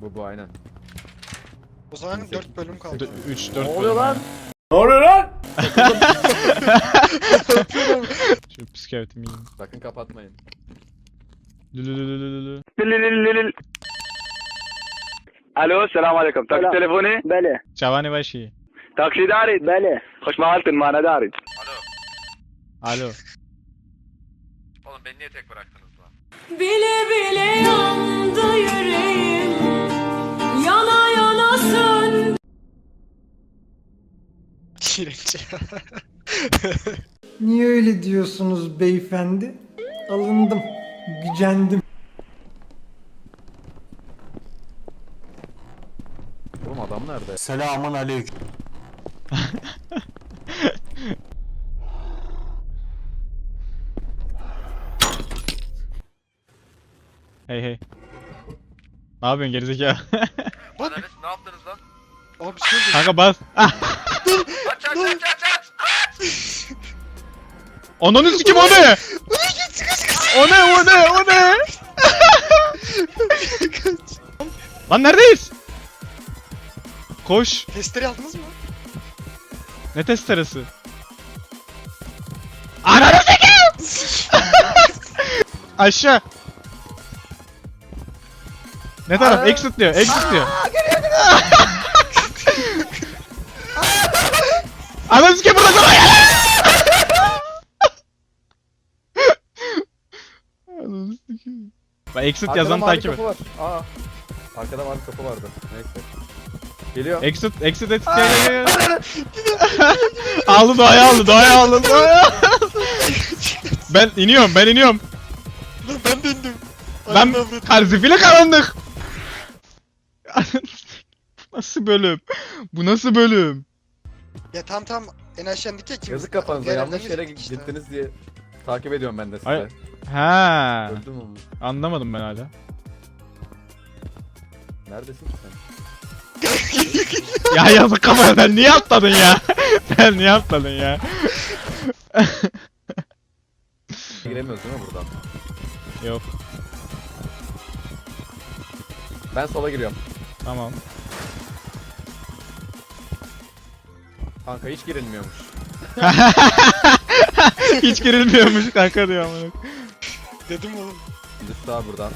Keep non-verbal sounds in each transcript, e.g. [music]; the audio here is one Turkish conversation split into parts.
Bu bu aynen. O zaman 4 bölüm kaldı. 3 4 bölüm. Ne oluyor lan? Ne oluyor lan? [laughs] Şu psikiyatrimi yiyeyim. Sakın kapatmayın. Lülülülülülü. Alo, selam aleyküm. Tak telefonu? Bele. Çavani başı. Taksi darit? Bele. Hoş mahaltin mana darit. Alo. Alo. Oğlum beni niye tek bıraktınız lan? Bile bile yandı yüreğim. İğrenç ya. Niye öyle diyorsunuz beyefendi? Alındım, gücendim. Oğlum adam nerede? Selamun aleyküm. Hey hey. Ne yapıyorsun gerizekalı? Ananı ne yaptınız lan? Abi bir şey oldu. Kanka bas. [laughs] Aç aç aç aç! Ananı sikim o ne? O ne o ne o ne? [laughs] Lan neredeyiz? Koş. Testleri aldınız mı? Ne testeresi? Ananı sikim! [laughs] Aşağı. Ne taraf? Exit diyor. Exit diyor. Ananı sikim burada sana. Ananı sikim. Bak exit yazan mavi takip et. kapı var. Aa. Arkada mavi kapı vardı. Neyse. Geliyor. Exit, exit, exit, gel gel gel. aldı doğaya aldı, doğaya aldı, [laughs] doğaya ben iniyorum, ben iniyorum. Lan ben de indim. Ben Ananı avradım. Karzifile karanlık. [laughs] nasıl bölüm? Bu nasıl bölüm? Ya tam tam en aşağıdaki ikimiz. Yazık kafanıza yanlış yere gittik işte. gittiniz diye takip ediyorum ben de sizi. Hayır. Ha, Öldüm mü? anlamadım ben hala. Neredesin ki sen? ya yazık kafaya sen niye atladın ya? [laughs] sen niye atladın ya? [laughs] Giremiyoruz değil mi buradan? Yok, Ben sola giriyorum. tamam. Kanka hiç girilmiyormuş. [laughs] Hiç girilmiyormuş kanka diyor amına. Dedim oğlum. Düz sağ buradan.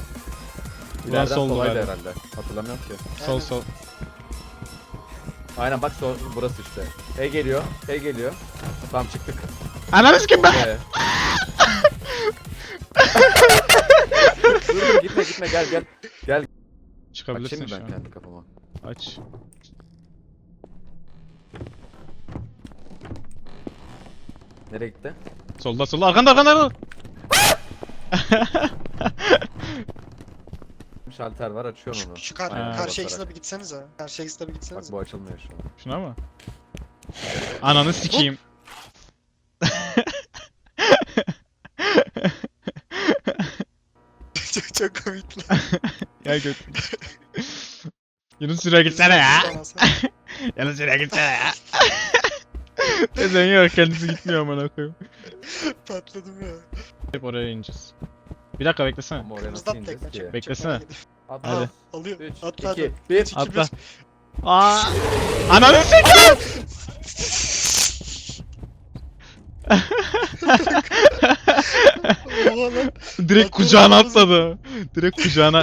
İleriden soldu solaydı galiba. herhalde. Hatırlamıyorum ki. Sol sol. Aynen bak sol burası işte. E geliyor. E geliyor. Tamam çıktık. Ananı sikim ben. E. [laughs] dur gitme gitme gel gel. Gel. Çıkabilirsin Açayım şu mı ben an. kendi kafama? Aç. Nereye gitti? Solda solda arkanda arkanda arkanda. Şalter var açıyorum onu. Şu kar, Ha. karşı exit'e bir gitsenize. Karşı exit'e bir Bak gitsenize. bu açılmıyor şu an. Şuna mı? Ananı sikeyim. [laughs] çok, çok komik lan. ya göt. [laughs] Yunus şuraya gitsene ya. Yunus şuraya gitsene [laughs] ya. [laughs] Neden yok kendisi gitmiyor amına koyayım. Patladım ya. Hep oraya ineceğiz. Bir dakika beklesene. Ama oraya nasıl Hızlat ineceğiz tekme ki? çek. Beklesene. Atla. Hadi. Alıyor. 3, Atla 2, hadi. 1. İki, Atla. Aa! Ananı sikeyim. Oha lan. Direkt kucağına atladı. Direkt kucağına